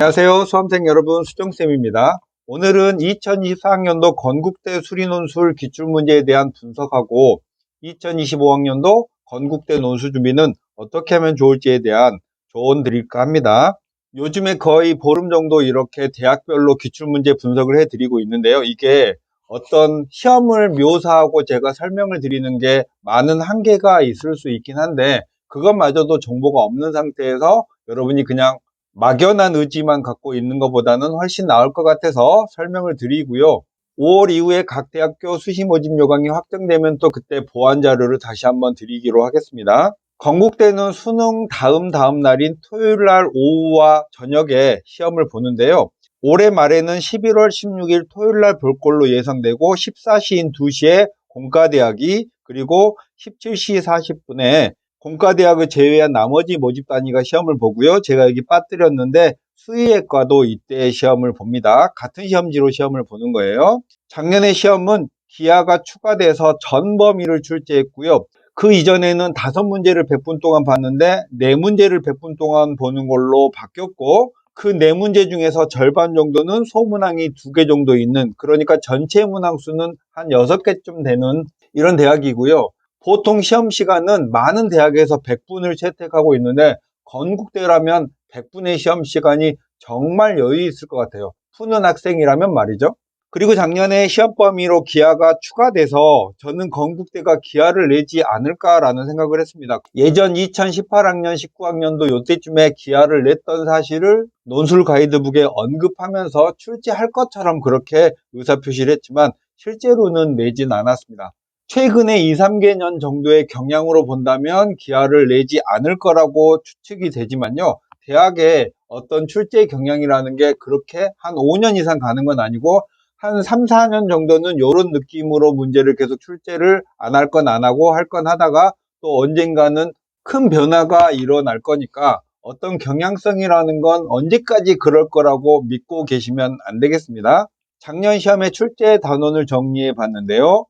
안녕하세요. 수험생 여러분, 수정쌤입니다. 오늘은 2024학년도 건국대 수리논술 기출문제에 대한 분석하고 2025학년도 건국대 논술 준비는 어떻게 하면 좋을지에 대한 조언 드릴까 합니다. 요즘에 거의 보름 정도 이렇게 대학별로 기출문제 분석을 해드리고 있는데요. 이게 어떤 시험을 묘사하고 제가 설명을 드리는 게 많은 한계가 있을 수 있긴 한데 그것마저도 정보가 없는 상태에서 여러분이 그냥 막연한 의지만 갖고 있는 것보다는 훨씬 나을 것 같아서 설명을 드리고요. 5월 이후에 각 대학교 수시 모집 요강이 확정되면 또 그때 보완 자료를 다시 한번 드리기로 하겠습니다. 건국대는 수능 다음 다음 날인 토요일 날 오후와 저녁에 시험을 보는데요. 올해 말에는 11월 16일 토요일 날 볼 걸로 예상되고 14시인 2시에 공과대학이 그리고 17시 40분에 공과대학을 제외한 나머지 모집 단위가 시험을 보고요. 제가 여기 빠뜨렸는데 수의학과도 이때 시험을 봅니다. 같은 시험지로 시험을 보는 거예요. 작년에 시험은 기하가 추가돼서 전 범위를 출제했고요. 그 이전에는 다섯 문제를 100분 동안 봤는데 네 문제를 100분 동안 보는 걸로 바뀌었고 그 네 문제 중에서 절반 정도는 소문항이 두 개 정도 있는 그러니까 전체 문항 수는 한 여섯 개쯤 되는 이런 대학이고요. 보통 시험 시간은 많은 대학에서 100분을 채택하고 있는데 건국대라면 100분의 시험 시간이 정말 여유 있을 것 같아요. 푸는 학생이라면 말이죠. 그리고 작년에 시험 범위로 기하가 추가돼서 저는 건국대가 기하를 내지 않을까라는 생각을 했습니다. 예전 2018학년, 19학년도 요때쯤에 기하를 냈던 사실을 논술 가이드북에 언급하면서 출제할 것처럼 그렇게 의사표시를 했지만 실제로는 내진 않았습니다. 최근에 2, 3개년 정도의 경향으로 본다면 기하를 내지 않을 거라고 추측이 되지만요. 대학의 어떤 출제 경향이라는 게 그렇게 한 5년 이상 가는 건 아니고 한 3, 4년 정도는 이런 느낌으로 문제를 계속 출제를 안 할 건 안 하고 할 건 하다가 또 언젠가는 큰 변화가 일어날 거니까 어떤 경향성이라는 건 언제까지 그럴 거라고 믿고 계시면 안 되겠습니다. 작년 시험의 출제 단원을 정리해 봤는데요.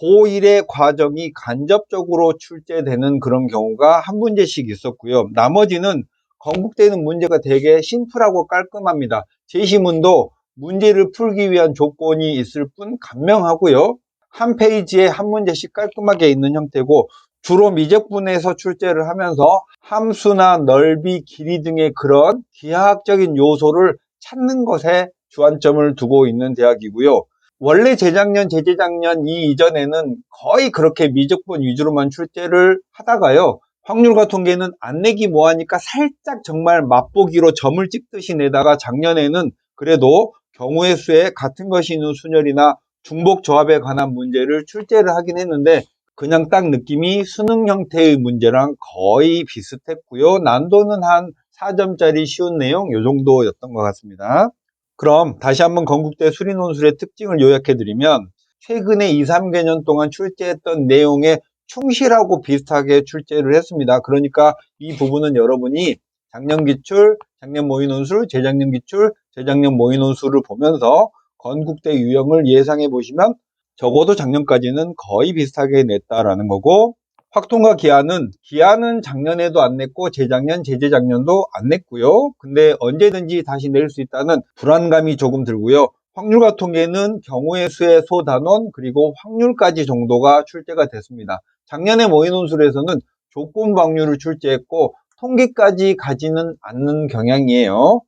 고1의 과정이 간접적으로 출제되는 그런 경우가 한 문제씩 있었고요. 나머지는 건국대는 문제가 되게 심플하고 깔끔합니다. 제시문도 문제를 풀기 위한 조건이 있을 뿐 간명하고요. 한 페이지에 한 문제씩 깔끔하게 있는 형태고 주로 미적분에서 출제를 하면서 함수나 넓이, 길이 등의 그런 기하학적인 요소를 찾는 것에 주안점을 두고 있는 대학이고요. 원래 재작년, 재재작년 이 이전에는 거의 그렇게 미적분 위주로만 출제를 하다가요. 확률과 통계는 안 내기 뭐하니까 살짝 정말 맛보기로 점을 찍듯이 내다가 작년에는 그래도 경우의 수에 같은 것이 있는 순열이나 중복 조합에 관한 문제를 출제를 하긴 했는데 그냥 딱 느낌이 수능 형태의 문제랑 거의 비슷했고요. 난도는 한 4점짜리 쉬운 내용 요 정도였던 것 같습니다. 그럼 다시 한번 건국대 수리논술의 특징을 요약해드리면 최근에 2, 3개년 동안 출제했던 내용에 충실하고 비슷하게 출제를 했습니다. 그러니까 이 부분은 여러분이 작년 기출, 작년 모의 논술, 재작년 기출, 재작년 모의 논술을 보면서 건국대 유형을 예상해 보시면 적어도 작년까지는 거의 비슷하게 냈다라는 거고 확통과 기한은 기한은 작년에도 안 냈고 재작년, 재재작년도 안 냈고요. 근데 언제든지 다시 낼 수 있다는 불안감이 조금 들고요. 확률과 통계는 경우의 수의 소단원 그리고 확률까지 정도가 출제가 됐습니다. 작년에 모의 논술에서는 조건 확률을 출제했고 통계까지 가지는 않는 경향이에요.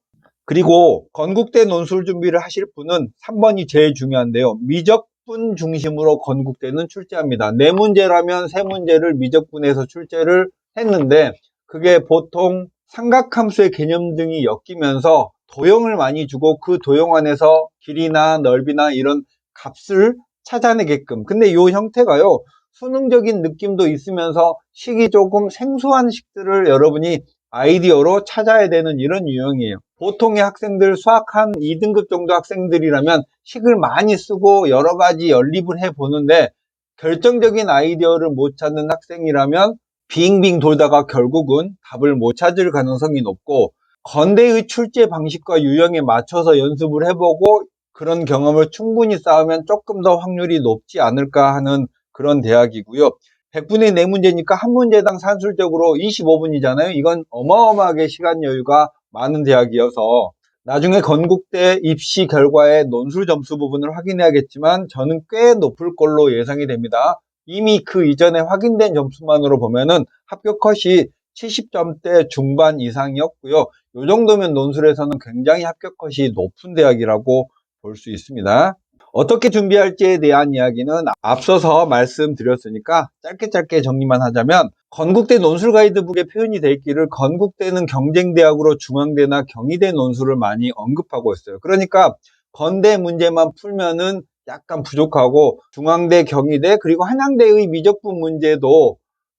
그리고 건국대 논술 준비를 하실 분은 3번이 제일 중요한데요. 미적 분 중심으로 건국대는 출제합니다. 네 문제라면 세 문제를 미적분에서 출제를 했는데 그게 보통 삼각함수의 개념 등이 엮이면서 도형을 많이 주고 그 도형 안에서 길이나 넓이나 이런 값을 찾아내게끔 근데 이 형태가요 수능적인 느낌도 있으면서 식이 조금 생소한 식들을 여러분이 아이디어로 찾아야 되는 이런 유형이에요. 보통의 학생들 수학 한 2등급 정도 학생들이라면 식을 많이 쓰고 여러 가지 연립을 해 보는데 결정적인 아이디어를 못 찾는 학생이라면 빙빙 돌다가 결국은 답을 못 찾을 가능성이 높고 건대의 출제 방식과 유형에 맞춰서 연습을 해보고 그런 경험을 충분히 쌓으면 조금 더 확률이 높지 않을까 하는 그런 대학이고요. 100분의 4문제니까 한 문제당 산술적으로 25분이잖아요. 이건 어마어마하게 시간 여유가 많은 대학이어서 나중에 건국대 입시 결과의 논술 점수 부분을 확인해야겠지만 저는 꽤 높을 걸로 예상이 됩니다. 이미 그 이전에 확인된 점수만으로 보면은 합격 컷이 70점대 중반 이상이었고요. 이 정도면 논술에서는 굉장히 합격 컷이 높은 대학이라고 볼 수 있습니다. 어떻게 준비할지에 대한 이야기는 앞서서 말씀드렸으니까 짧게 짧게 정리만 하자면 건국대 논술 가이드북에 표현이 돼 있기를 건국대는 경쟁대학으로 중앙대나 경희대 논술을 많이 언급하고 있어요. 그러니까 건대 문제만 풀면은 약간 부족하고 중앙대, 경희대 그리고 한양대의 미적분 문제도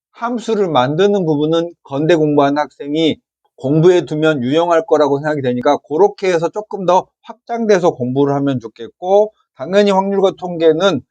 함수를 만드는 부분은 건대 공부하는 학생이 공부해 두면 유용할 거라고 생각이 되니까 그렇게 해서 조금 더 확장돼서 공부를 하면 좋겠고 당연히 확률과 통계는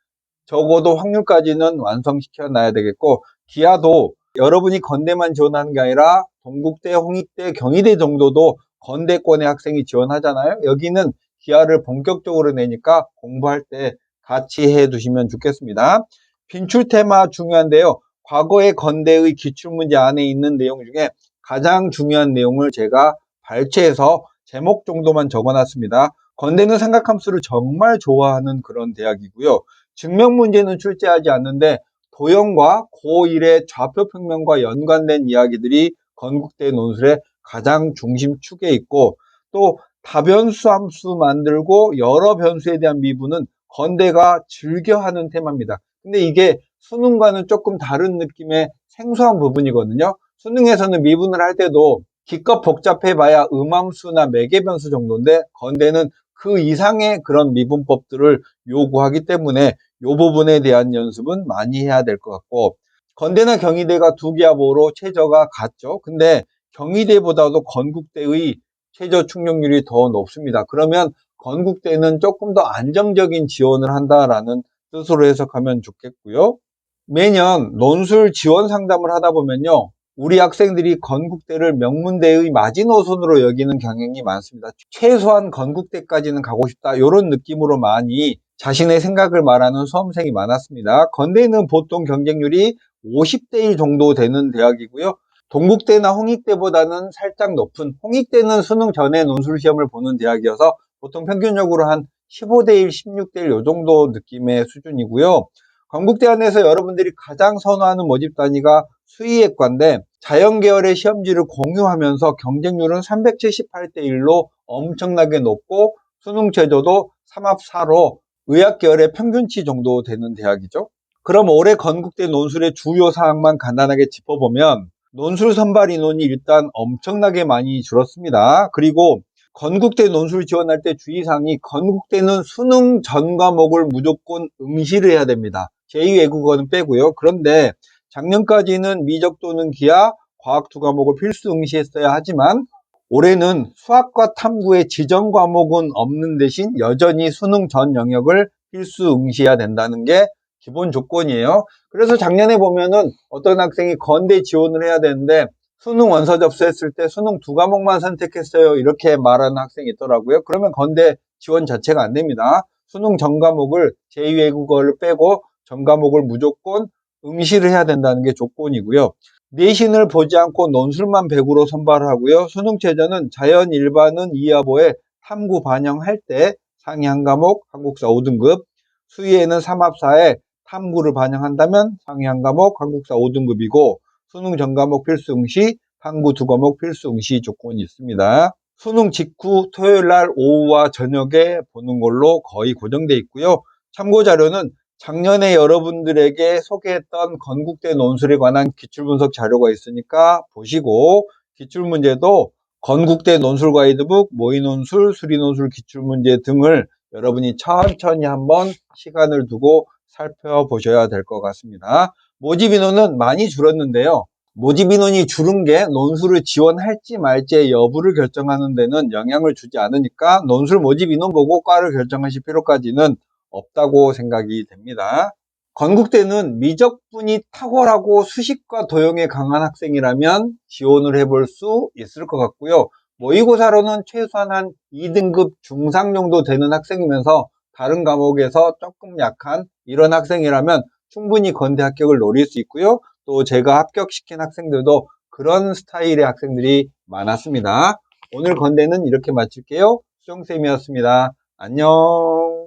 적어도 확률까지는 완성시켜 놔야 되겠고 기아도 여러분이 건대만 지원하는 게 아니라 동국대, 홍익대, 경희대 정도도 건대권의 학생이 지원하잖아요. 여기는 기아를 본격적으로 내니까 공부할 때 같이 해 두시면 좋겠습니다. 빈출 테마 중요한데요. 과거의 건대의 기출문제 안에 있는 내용 중에 가장 중요한 내용을 제가 발췌해서 제목 정도만 적어놨습니다. 건대는 삼각함수를 정말 좋아하는 그런 대학이고요. 증명 문제는 출제하지 않는데 도형과 고1의 좌표 평면과 연관된 이야기들이 건국대 논술의 가장 중심축에 있고 또 다변수 함수 만들고 여러 변수에 대한 미분은 건대가 즐겨하는 테마입니다. 근데 이게 수능과는 조금 다른 느낌의 생소한 부분이거든요. 수능에서는 미분을 할 때도 기껏 복잡해봐야 음함수나 매개변수 정도인데 건대는 그 이상의 그런 미분법들을 요구하기 때문에 이 부분에 대한 연습은 많이 해야 될 것 같고 건대나 경희대가 두 기합으로 최저가 같죠. 근데 경희대보다도 건국대의 최저 충족률이 더 높습니다. 그러면 건국대는 조금 더 안정적인 지원을 한다라는 뜻으로 해석하면 좋겠고요. 매년 논술 지원 상담을 하다 보면요. 우리 학생들이 건국대를 명문대의 마지노선으로 여기는 경향이 많습니다. 최소한 건국대까지는 가고 싶다. 이런 느낌으로 많이 자신의 생각을 말하는 수험생이 많았습니다. 건대는 보통 경쟁률이 50대 1 정도 되는 대학이고요. 동국대나 홍익대보다는 살짝 높은 홍익대는 수능 전에 논술 시험을 보는 대학이어서 보통 평균적으로 한 15대 1, 16대 1 요 정도 느낌의 수준이고요. 건국대 안에서 여러분들이 가장 선호하는 모집 단위가 수의예과인데 자연계열의 시험지를 공유하면서 경쟁률은 378대 1로 엄청나게 높고 수능 최저도 3합 4로 의학계열의 평균치 정도 되는 대학이죠. 그럼 올해 건국대 논술의 주요 사항만 간단하게 짚어보면 논술 선발 인원이 일단 엄청나게 많이 줄었습니다. 그리고 건국대 논술 지원할 때 주의사항이 건국대는 수능 전 과목을 무조건 응시를 해야 됩니다. 제2외국어는 빼고요. 그런데 작년까지는 미적 또는 기하, 과학 두 과목을 필수 응시했어야 하지만 올해는 수학과 탐구의 지정 과목은 없는 대신 여전히 수능 전 영역을 필수 응시해야 된다는 게 기본 조건이에요. 그래서 작년에 보면은 어떤 학생이 건대 지원을 해야 되는데 수능 원서 접수했을 때 수능 두 과목만 선택했어요. 이렇게 말하는 학생이 있더라고요. 그러면 건대 지원 자체가 안 됩니다. 수능 전 과목을 제2외국어를 빼고 전 과목을 무조건 응시를 해야 된다는 게 조건이고요. 내신을 보지 않고 논술만 100으로 선발하고요. 수능 최저는 자연 일반은 2하보에 탐구 반영할 때 상위 한 과목 한국사 5등급, 수의에는 3합사에 탐구를 반영한다면 상위 한 과목 한국사 5등급이고 수능 전 과목 필수 응시, 탐구 두 과목 필수 응시 조건이 있습니다. 수능 직후 토요일 날 오후와 저녁에 보는 걸로 거의 고정돼 있고요. 참고 자료는 작년에 여러분들에게 소개했던 건국대 논술에 관한 기출분석 자료가 있으니까 보시고 기출문제도 건국대 논술 가이드북, 모의논술, 수리논술 기출문제 등을 여러분이 천천히 한번 시간을 두고 살펴보셔야 될 것 같습니다. 모집 인원은 많이 줄었는데요. 모집 인원이 줄은 게 논술을 지원할지 말지의 여부를 결정하는 데는 영향을 주지 않으니까 논술 모집 인원 보고 과를 결정하실 필요까지는 없다고 생각이 됩니다. 건국대는 미적분이 탁월하고 수식과 도형에 강한 학생이라면 지원을 해볼 수 있을 것 같고요. 모의고사로는 최소한 한 2등급 중상 정도 되는 학생이면서 다른 과목에서 조금 약한 이런 학생이라면 충분히 건대 합격을 노릴 수 있고요. 또 제가 합격시킨 학생들도 그런 스타일의 학생들이 많았습니다. 오늘 건대는 이렇게 마칠게요. 수정쌤이었습니다. 안녕.